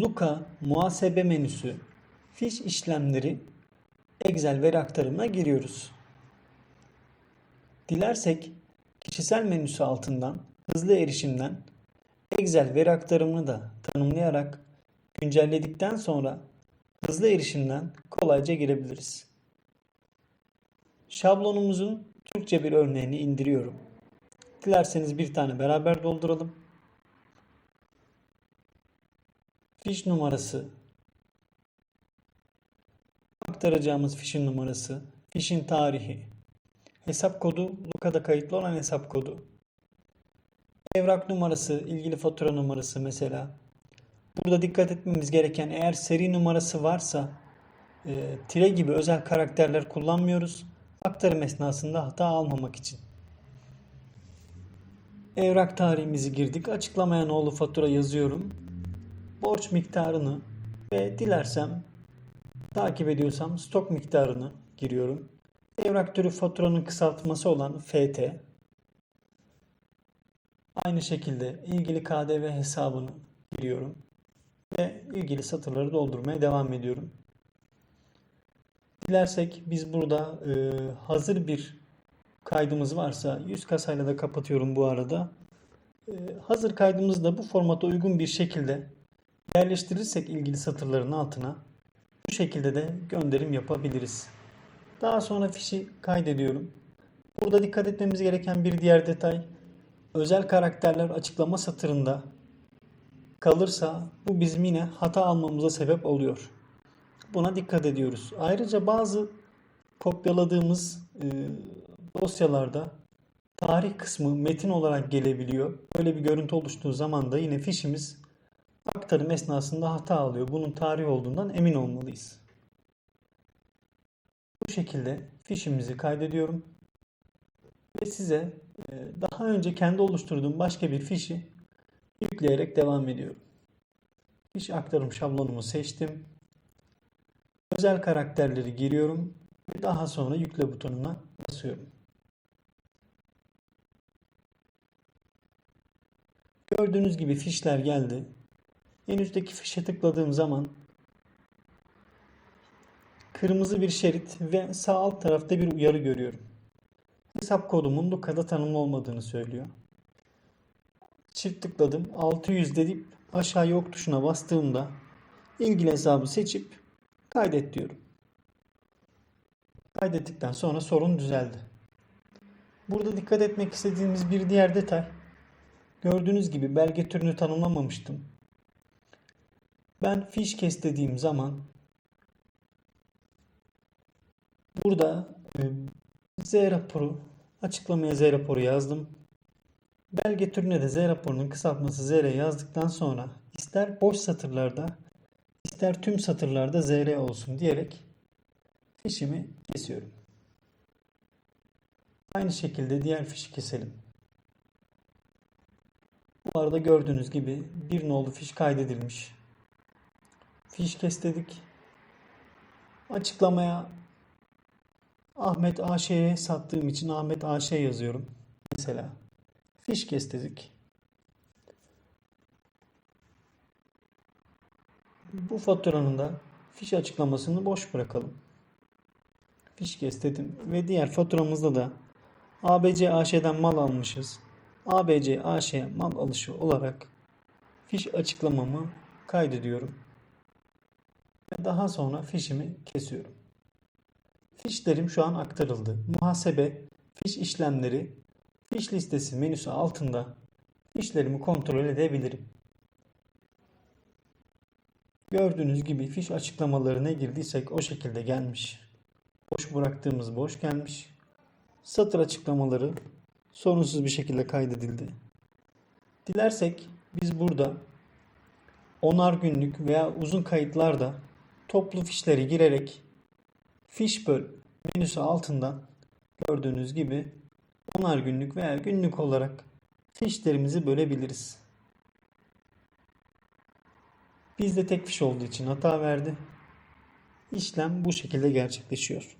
Luka muhasebe menüsü, fiş işlemleri, Excel veri aktarımına giriyoruz. Dilersek kişisel menüsü altından hızlı erişimden Excel veri aktarımını da tanımlayarak güncelledikten sonra hızlı erişimden kolayca girebiliriz. Şablonumuzun Türkçe bir örneğini indiriyorum. Dilerseniz bir tane beraber dolduralım. Fiş numarası, aktaracağımız fişin numarası, fişin tarihi, hesap kodu, Luka'da kayıtlı olan hesap kodu, evrak numarası, ilgili fatura numarası mesela. Burada dikkat etmemiz gereken eğer seri numarası varsa e, tire gibi özel karakterler kullanmıyoruz. Aktarım esnasında hata almamak için. Evrak tarihimizi girdik. Açıklamaya nolu fatura yazıyorum. Borç miktarını ve dilersem takip ediyorsam stok miktarını giriyorum. Evrak türü faturanın kısaltması olan FT. Aynı şekilde ilgili KDV hesabını giriyorum ve ilgili satırları doldurmaya devam ediyorum. Dilersek biz burada e, hazır bir kaydımız varsa 100 kasayla da kapatıyorum bu arada. E, hazır kaydımızı da bu formata uygun bir şekilde yerleştirirsek ilgili satırların altına bu şekilde de gönderim yapabiliriz. Daha sonra fişi kaydediyorum. Burada dikkat etmemiz gereken bir diğer detay özel karakterler açıklama satırında kalırsa bu bizim yine hata almamıza sebep oluyor. Buna dikkat ediyoruz. Ayrıca bazı kopyaladığımız e, dosyalarda tarih kısmı metin olarak gelebiliyor. Böyle bir görüntü oluştuğu zaman da yine fişimiz aktarım esnasında hata alıyor. Bunun tarih olduğundan emin olmalıyız. Bu şekilde fişimizi kaydediyorum. Ve size e, daha önce kendi oluşturduğum başka bir fişi yükleyerek devam ediyorum. Fiş aktarım şablonumu seçtim. Özel karakterleri giriyorum ve daha sonra yükle butonuna basıyorum. Gördüğünüz gibi fişler geldi. En üstteki fişe tıkladığım zaman kırmızı bir şerit ve sağ alt tarafta bir uyarı görüyorum. Hesap kodumun Luka'da tanımlı olmadığını söylüyor. Çift tıkladım. 600 dedip aşağı ok tuşuna bastığımda ilgili hesabı seçip kaydet diyorum. Kaydettikten sonra sorun düzeldi. Burada dikkat etmek istediğimiz bir diğer detay. Gördüğünüz gibi belge türünü tanımlamamıştım. Ben fiş kes dediğim zaman burada e, Z raporu açıklamaya Z raporu yazdım. Belge türüne de Z raporunun kısaltması ZR yazdıktan sonra ister boş satırlarda ister tüm satırlarda ZR olsun diyerek fişimi kesiyorum. Aynı şekilde diğer fişi keselim. Bu arada gördüğünüz gibi bir nolu fiş kaydedilmiş. Fiş kes dedik. Açıklamaya Ahmet AŞ'ye sattığım için Ahmet AŞ yazıyorum. Mesela fiş kes dedik. Bu faturanın da fiş açıklamasını boş bırakalım. Fiş kes dedim ve diğer faturamızda da ABC AŞ'den mal almışız. ABC AŞ mal alışı olarak fiş açıklamamı kaydediyorum. Ve daha sonra fişimi kesiyorum. Fişlerim şu an aktarıldı. Muhasebe, fiş işlemleri, fiş listesi menüsü altında fişlerimi kontrol edebilirim. Gördüğünüz gibi fiş açıklamalarına girdiysek o şekilde gelmiş. Boş bıraktığımız boş gelmiş. Satır açıklamaları sorunsuz bir şekilde kaydedildi. Dilersek biz burada onar günlük veya uzun kayıtlarda toplu fişleri girerek fiş böl menüsü altından gördüğünüz gibi onar günlük veya günlük olarak fişlerimizi bölebiliriz. Bizde tek fiş olduğu için hata verdi. İşlem bu şekilde gerçekleşiyor.